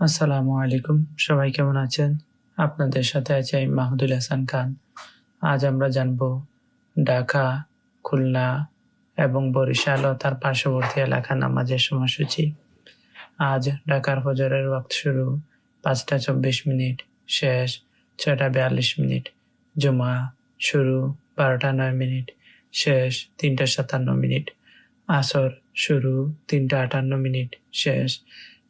আসসালামু আলাইকুম। সবাই কেমন আছেন? আপনাদের সাথে আছে আমি মাহমুদুল হাসান খান। আজ আমরা জানব ঢাকা, খুলনা এবং বরিশাল ও তার পার্শ্ববর্তী এলাকা নামাজের সময়সূচি। আজ ঢাকার ফজরের ওয়াক্ত শুরু পাঁচটা চব্বিশ মিনিট, শেষ ছয়টা বিয়াল্লিশ মিনিট, জুমা শুরু বারোটা নয় মিনিট, শেষ তিনটা সাতান্ন মিনিট, আসর শুরু তিনটা আটান্ন মিনিট, শেষ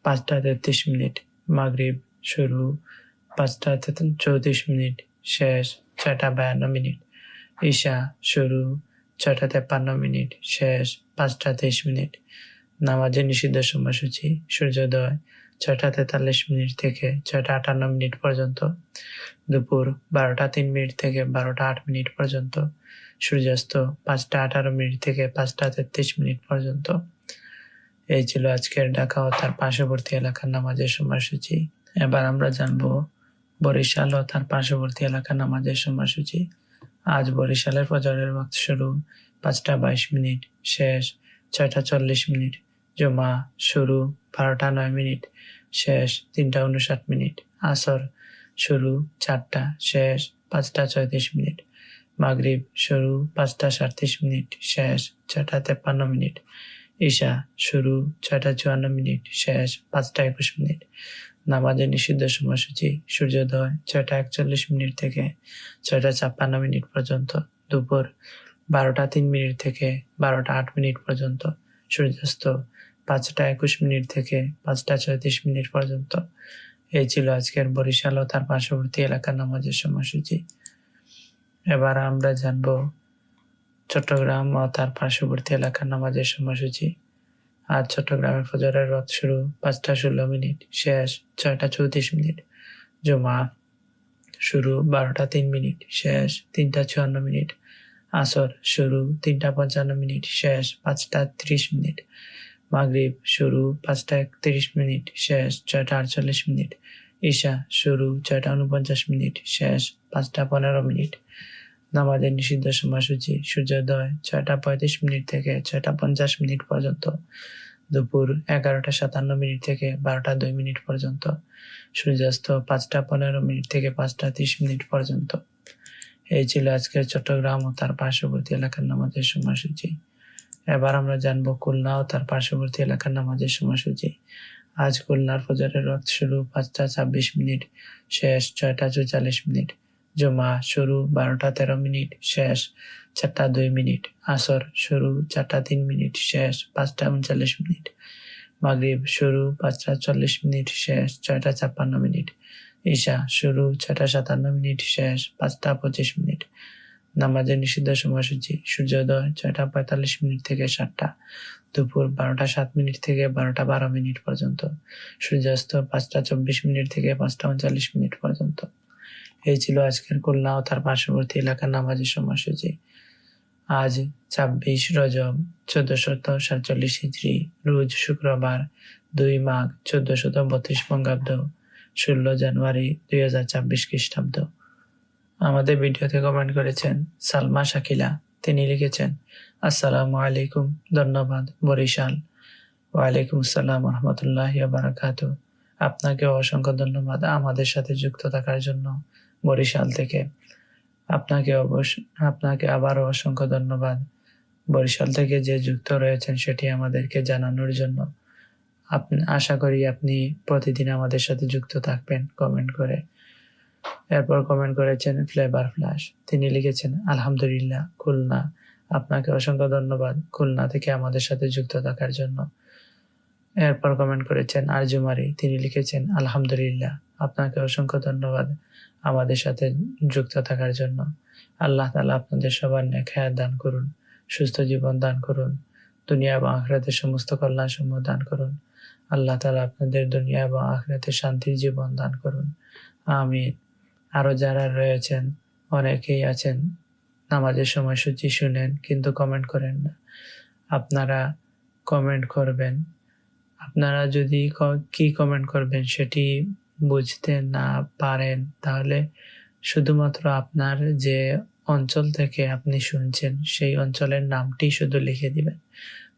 পাঁচটা তেত্রিশ মিনিট, মাগরিব, শুরু, পাঁচটা চৌত্রিশ মিনিট, শেষ, ছয়টা বায়ান্ন মিনিট, ঈশা, শুরু, ছয়টা তেপ্পান্ন মিনিট, শেষ, পাঁচটা তেইশ মিনিট, নামাজের নিষিদ্ধ সময়সূচি, সূর্যোদয়, ছয়টা তেতাল্লিশ মিনিট থেকে ছটা আটান্ন মিনিট পর্যন্ত, দুপুর বারোটা তিন মিনিট থেকে বারোটা আট মিনিট পর্যন্ত, সূর্যাস্ত পাঁচটা আঠারো মিনিট থেকে পাঁচটা তেত্রিশ মিনিট পর্যন্ত। এই ছিল আজকের ঢাকা ও তার পার্শ্ববর্তী এলাকার নামাজের সময়সূচি। এবার আমরা জানব বরিশাল ও তার পার্শ্ববর্তী এলাকার নামাজের সময়সূচি। আজ বরিশালের ফজরের ওয়াক্ত শুরু পাঁচটা বাইশ মিনিট শেষ ছয়টা চল্লিশ মিনিট। জমা শুরু বারোটা নয় মিনিট শেষ তিনটা উনষাট মিনিট। আসর শুরু চারটা শেষ পাঁচটা ছয়ত্রিশ মিনিট। মাগরিব শুরু পাঁচটা সাতত্রিশ মিনিট শেষ ছয়টা তেপ্পান্ন মিনিট। ঈশা, শুরু ছয়টা চুয়ান্ন মিনিট, শেষ পাঁচটা একুশ মিনিট। নামাজের নিষিদ্ধ সময়সূচি, সূর্যোদয় ছয়টা একচল্লিশ মিনিট থেকে ছয়টা ছাপ্পান্ন মিনিট পর্যন্ত। দুপুর বারোটা তিন মিনিট থেকে বারোটা আট মিনিট পর্যন্ত। সূর্যাস্ত পাঁচটা একুশ মিনিট থেকে পাঁচটা ছয়ত্রিশ মিনিট পর্যন্ত। এই ছিল আজকের বরিশাল ও তার পার্শ্ববর্তী এলাকার নামাজের সময়সূচি। এবার আমরা জানব চট্টগ্রাম ও তার পার্শ্ববর্তী এলাকার নামাজের সময়সূচি। আজ চট্টগ্রামের ফজরের রথ শুরু পাঁচটা ষোলো মিনিট, শেষ ছয়টা চৌত্রিশ মিনিট। জমা শুরু বারোটা তিন মিনিট, শেষ তিনটা চুয়ান্ন মিনিট। আসর শুরু তিনটা পঞ্চান্ন মিনিট, শেষ পাঁচটা ত্রিশ মিনিট। মাগরিব শুরু পাঁচটা একত্রিশ মিনিট, শেষ ছয়টা আটচল্লিশ মিনিট। ঈশা শুরু ছয়টা উনপঞ্চাশ মিনিট, শেষ পাঁচটা পনেরো মিনিট। নামাজের নিষিদ্ধ সময়সূচি, সূর্যোদয় ছয়টা পঁয়ত্রিশ মিনিট থেকে ছয়টা পঞ্চাশ মিনিট পর্যন্ত, দুপুর এগারোটা সাতান্ন মিনিট থেকে বারোটা দুই মিনিট পর্যন্ত, সূর্যাস্ত পাঁচটা পনেরো মিনিট থেকে পাঁচটা ত্রিশ মিনিট পর্যন্ত। এই ছিল আজকের চট্টগ্রাম ও তার পার্শ্ববর্তী এলাকার নামাজের সময়সূচি। এবার আমরা জানব খুলনা ও তার পার্শ্ববর্তী এলাকার নামাজের সময়সূচি। আজ খুলনার ফজরের রক্ত শুরু পাঁচটা ছাব্বিশ মিনিট, শেষ ছয়টা চৌচল্লিশ মিনিট। জমা শুরু বারোটা তেরো মিনিট, শেষ চারটা দুই মিনিট, আসর শুরু চারটা তিন মিনিট, শেষ পাঁচটা উনচল্লিশ মিনিট, মাগরিব শুরু পাঁচটা চল্লিশ মিনিট, শেষ ছয়টা ছাপ্পান্ন মিনিট, ঈশা শুরু ছয়টা সাতান্ন মিনিট, শেষ পাঁচটা পঁচিশ মিনিট, নামাজের নিষিদ্ধ সময়সূচি, সূর্যোদয় ছয়টা পঁয়তাল্লিশ মিনিট থেকে সাতটা, দুপুর বারোটা সাত মিনিট থেকে বারোটা বারো মিনিট পর্যন্ত, সূর্যাস্ত পাঁচটা চব্বিশ মিনিট থেকে পাঁচটা উনচল্লিশ মিনিট পর্যন্ত। এই ছিল আজকের খুলনা ও তার পার্শ্ববর্তী এলাকার নামাজের সময়সূচি। আজ ছাব্বিশ রজব চোদ্দশত সাতচল্লিশ হিজড়ি রোজ শুক্রবার দুই মাঘ চোদ্দশত বত্রিশ বঙ্গাব্দ, ষোলো জানুয়ারি দুই হাজার ছাব্বিশ খ্রিস্টাব্দ। আমাদের ভিডিওতে কমেন্ট করেছেন সালমা শাকিলা। তিনি লিখেছেন, আসসালামু আলাইকুম, ধন্যবাদ বরিশাল। ওয়ালাইকুম আসসালাম রহমতুল্লাহ বারাকাত আপনাকে অসংখ্য ধন্যবাদ আমাদের সাথে যুক্ত থাকার জন্য। বরিশাল থেকে। আপনাকে অবশ্য আপনাকে আবারও অসংখ্য ধন্যবাদ। বরিশাল থেকে যে যুক্ত রয়েছেন সেটি আমাদেরকে জানানোর জন্য। আপনি আশা করি আপনি প্রতিদিন আমাদের সাথে যুক্ত থাকবেন কমেন্ট করে। এরপর কমেন্ট করেছেন ফ্লেভার ফ্লাশ তিনি লিখেছেন, আলহামদুলিল্লাহ, খুলনা। আপনাকে অসংখ্য ধন্যবাদ খুলনা থেকে আমাদের সাথে যুক্ত থাকার জন্য। এরপর কমেন্ট করেছেন, আরজুমারি। তিনি লিখেছেন, আলহামদুলিল্লাহ, আপনাকে অসংখ্য ধন্যবাদ। আমাদের সাথে যুক্ত থাকার জন্য। আল্লাহ তালা আপনাদের সবার নেখায়াত দান করুন, সুস্থ জীবন দান করুন, দুনিয়া এবং আখরাতের সমস্ত কল্যাণ সমূহ দান করুন। আল্লাহ তালা আপনাদের দুনিয়া এবং আখরাতে শান্তির জীবন দান করুন। আমিন। আরও যারা রয়েছেন, অনেকেই আছেন, নামাজের সময়সূচি শুনেন, কিন্তু কমেন্ট করেন না। আপনারা কমেন্ট করবেন। আপনারা যদি কি কমেন্ট করবেন সেটি বুঝতে না পারেন, তাহলে শুধুমাত্র আপনার যে অঞ্চল থেকে আপনি শুনছেন, সেই অঞ্চলের নামটি শুধু লিখে দিবেন।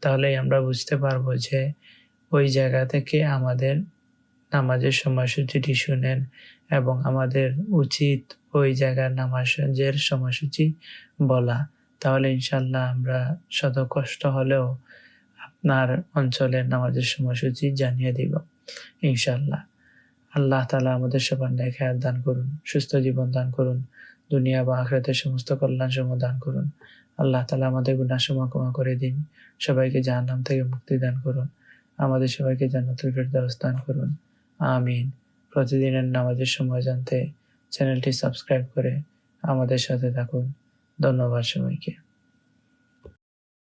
তাহলেই আমরা বুঝতে পারব যে ওই জায়গা থেকে আমাদের নামাজের সময়সূচিটি শুনেন এবং আমাদের উচিত ওই জায়গার নামাজের সময়সূচি বলা। তাহলে ইনশাল্লাহ আমরা শত কষ্ট হলেও আপনার অঞ্চলের নামাজের সময়সূচি জানিয়ে দিব ইনশাল্লাহ আল্লাহ তালা আমাদের সবার খেয়াল দান করুন, সুস্থ জীবন দান করুন, দুনিয়া বা আখরাতের সমস্ত কল্যাণ সমূহ দান করুন। আল্লাহ তালা আমাদের গুণাসমূহ ক্ষমা করে দিন, সবাইকে জাহান্নাম থেকে মুক্তি দান করুন, আমাদের সবাইকে জান্নাতুল ফেরদাউস দান করুন। আমিন। প্রতিদিনের নামাজের সময় জানতে চ্যানেলটি সাবস্ক্রাইব করে আমাদের সাথে থাকুন। ধন্যবাদ সবাইকে।